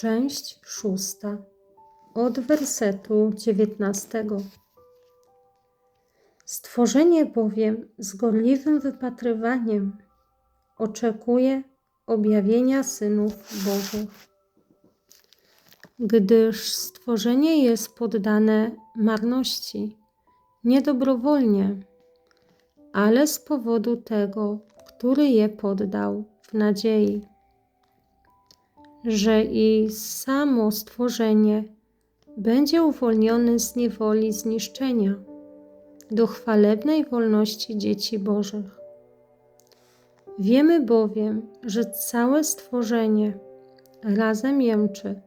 Część szósta. Od wersetu dziewiętnastego. Stworzenie bowiem z gorliwym wypatrywaniem oczekuje objawienia synów Bożych. Gdyż stworzenie jest poddane marności, nie dobrowolnie, ale z powodu tego, który je poddał w nadziei, że i samo stworzenie będzie uwolnione z niewoli zniszczenia do chwalebnej wolności dzieci Bożych. Wiemy bowiem, że całe stworzenie razem jęczy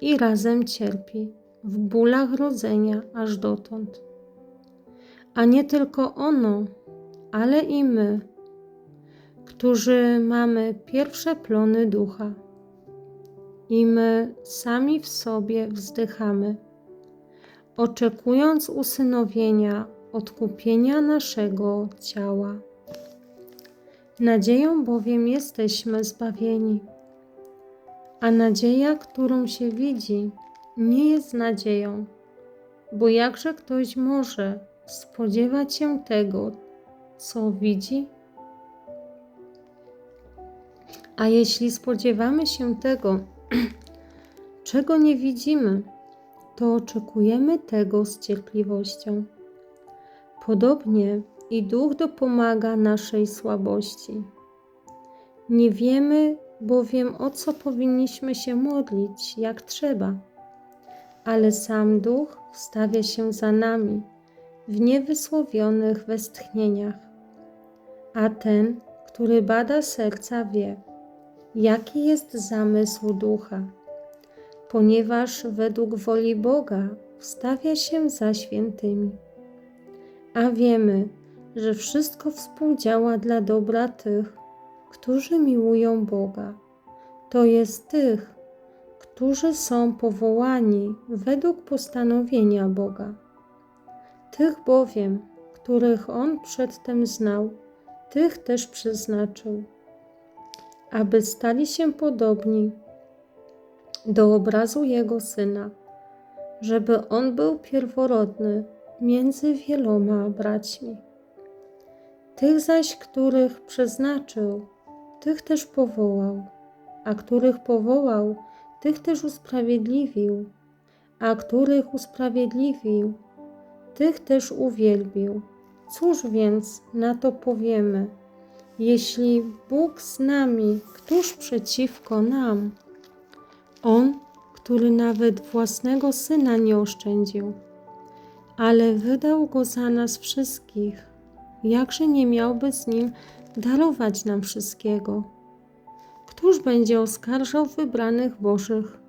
i razem cierpi w bólach rodzenia aż dotąd. A nie tylko ono, ale i my, którzy mamy pierwsze plony ducha. I my sami w sobie wzdychamy, oczekując usynowienia, odkupienia naszego ciała. Nadzieją bowiem jesteśmy zbawieni, a nadzieja, którą się widzi, nie jest nadzieją, bo jakże ktoś może spodziewać się tego, co widzi? A jeśli spodziewamy się tego, czego nie widzimy, to oczekujemy tego z cierpliwością. Podobnie i Duch dopomaga naszej słabości. Nie wiemy bowiem, o co powinniśmy się modlić, jak trzeba, ale sam Duch stawia się za nami w niewysłowionych westchnieniach, a ten, który bada serca, wie, jaki jest zamysł ducha, ponieważ według woli Boga wstawia się za świętymi. A wiemy, że wszystko współdziała dla dobra tych, którzy miłują Boga, to jest tych, którzy są powołani według postanowienia Boga. Tych bowiem, których On przedtem znał, tych też przeznaczył aby stali się podobni do obrazu Jego Syna, żeby On był pierworodny między wieloma braćmi. Tych zaś, których przeznaczył, tych też powołał, a których powołał, tych też usprawiedliwił, a których usprawiedliwił, tych też uwielbił. Cóż więc na to powiemy? Jeśli Bóg z nami, któż przeciwko nam? On, który nawet własnego syna nie oszczędził, ale wydał go za nas wszystkich, jakże nie miałby z nim darować nam wszystkiego? Któż będzie oskarżał wybranych Bożych?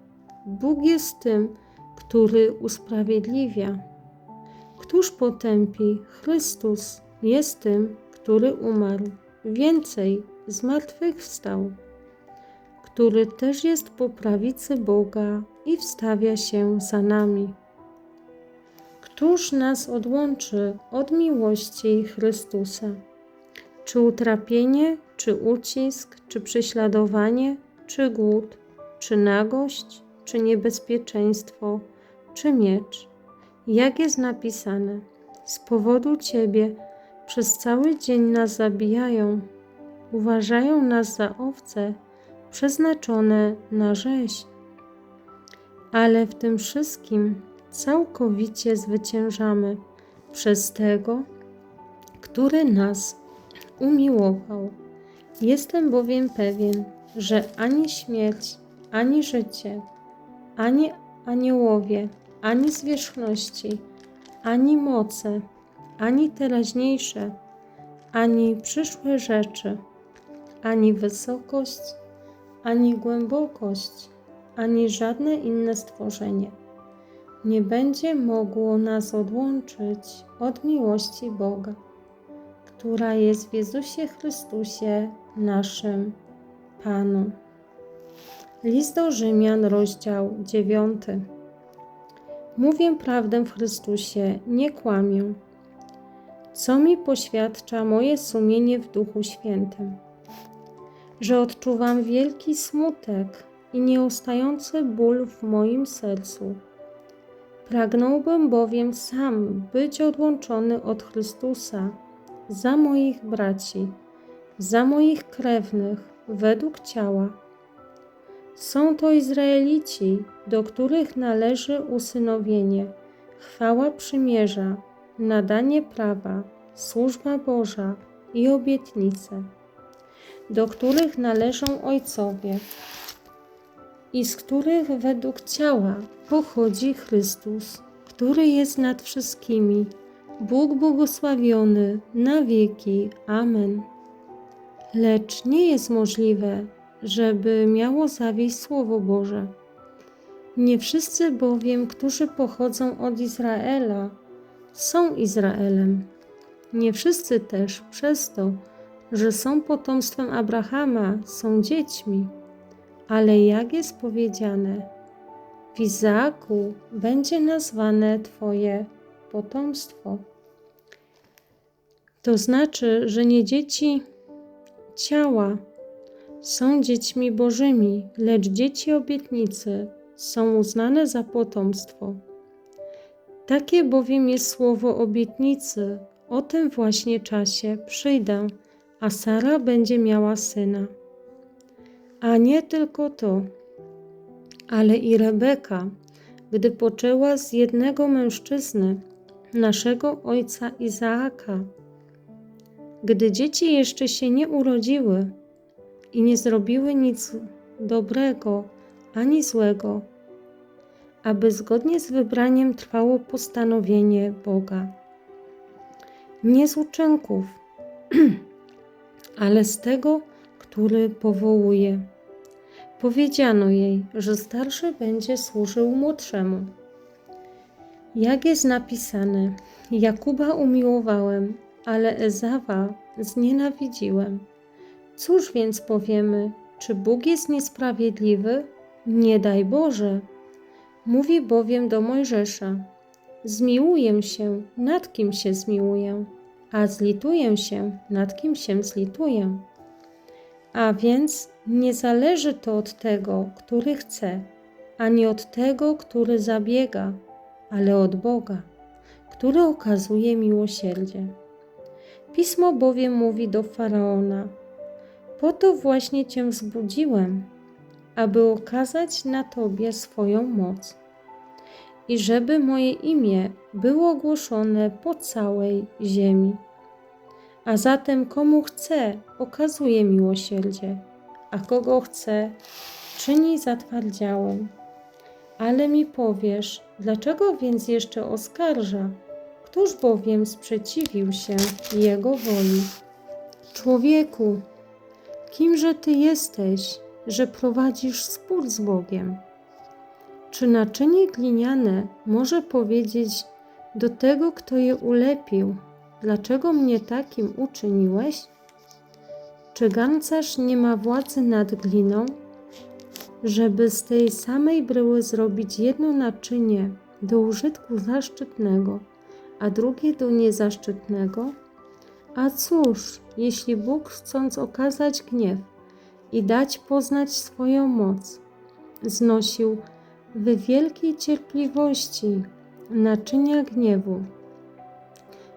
Bóg jest tym, który usprawiedliwia. Któż potępi? Chrystus jest tym, który umarł. Więcej, zmartwychwstał, który też jest po prawicy Boga i wstawia się za nami. Któż nas odłączy od miłości Chrystusa? Czy utrapienie, czy ucisk, czy prześladowanie, czy głód, czy nagość, czy niebezpieczeństwo, czy miecz? Jak jest napisane, z powodu Ciebie przez cały dzień nas zabijają, uważają nas za owce przeznaczone na rzeź. Ale w tym wszystkim całkowicie zwyciężamy przez tego, który nas umiłował. Jestem bowiem pewien, że ani śmierć, ani życie, ani aniołowie, ani zwierzchności, ani moce, ani teraźniejsze, ani przyszłe rzeczy, ani wysokość, ani głębokość, ani żadne inne stworzenie nie będzie mogło nas odłączyć od miłości Boga, która jest w Jezusie Chrystusie, naszym Panu. List do Rzymian, rozdział 9. Mówię prawdę w Chrystusie, nie kłamię co mi poświadcza moje sumienie w Duchu Świętym, że odczuwam wielki smutek i nieustający ból w moim sercu. Pragnąłbym bowiem sam być odłączony od Chrystusa za moich braci, za moich krewnych według ciała. Są to Izraelici, do których należy usynowienie, chwała przymierza, nadanie prawa, służba Boża i obietnice, do których należą ojcowie i z których według ciała pochodzi Chrystus, który jest nad wszystkimi. Bóg błogosławiony na wieki. Amen. Lecz nie jest możliwe, żeby miało zawieść Słowo Boże. Nie wszyscy bowiem, którzy pochodzą od Izraela, są Izraelem. Nie wszyscy też przez to, że są potomstwem Abrahama, są dziećmi. Ale jak jest powiedziane, w Izaaku będzie nazwane Twoje potomstwo. To znaczy, że nie dzieci ciała są dziećmi Bożymi, lecz dzieci obietnicy są uznane za potomstwo. Takie bowiem jest słowo obietnicy. O tym właśnie czasie przyjdę, a Sara będzie miała syna. A nie tylko to, ale i Rebeka, gdy poczęła z jednego mężczyzny, naszego ojca Izaaka. Gdy dzieci jeszcze się nie urodziły i nie zrobiły nic dobrego ani złego, aby zgodnie z wybraniem trwało postanowienie Boga. Nie z uczynków, ale z tego, który powołuje. Powiedziano jej, że starszy będzie służył młodszemu. Jak jest napisane, Jakuba umiłowałem, ale Ezawa znienawidziłem. Cóż więc powiemy, czy Bóg jest niesprawiedliwy? Nie daj Boże. Mówi bowiem do Mojżesza: Zmiłuję się, nad kim się zmiłuję, a zlituję się, nad kim się zlituję. A więc nie zależy to od tego, który chce, ani od tego, który zabiega, ale od Boga, który okazuje miłosierdzie. Pismo bowiem mówi do faraona: Po to właśnie cię wzbudziłem, aby okazać na tobie swoją moc i żeby moje imię było ogłoszone po całej ziemi. A zatem komu chce, okazuje miłosierdzie, a kogo chce, czyni zatwardziałym. Ale mi powiesz, dlaczego więc jeszcze oskarża? Któż bowiem sprzeciwił się jego woli? Człowieku, kimże ty jesteś, że prowadzisz spór z Bogiem? Czy naczynie gliniane może powiedzieć do tego, kto je ulepił, dlaczego mnie takim uczyniłeś? Czy garncarz nie ma władzy nad gliną, żeby z tej samej bryły zrobić jedno naczynie do użytku zaszczytnego, a drugie do niezaszczytnego? A cóż, jeśli Bóg chcąc okazać gniew i dać poznać swoją moc, znosił w wielkiej cierpliwości naczynia gniewu,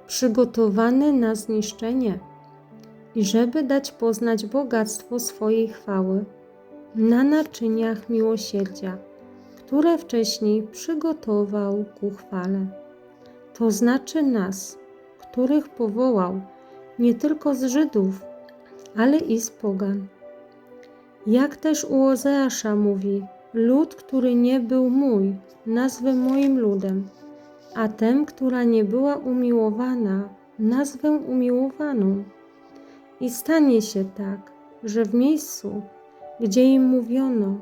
przygotowane na zniszczenie i żeby dać poznać bogactwo swojej chwały na naczyniach miłosierdzia, które wcześniej przygotował ku chwale. To znaczy nas, których powołał nie tylko z Żydów, ale i z pogan. Jak też u Ozeasza mówi, lud, który nie był mój, nazwę moim ludem, a tę, która nie była umiłowana, nazwę umiłowaną. I stanie się tak, że w miejscu, gdzie im mówiono,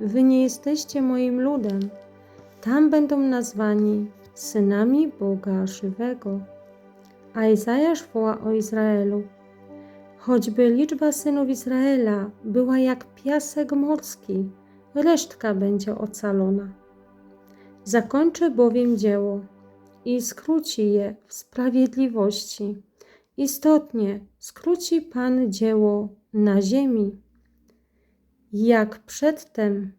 Wy nie jesteście moim ludem, tam będą nazwani synami Boga żywego. A Izajasz woła o Izraelu. Choćby liczba synów Izraela była jak piasek morski, resztka będzie ocalona. Zakończy bowiem dzieło i skróci je w sprawiedliwości. Istotnie skróci Pan dzieło na ziemi. jak przedtem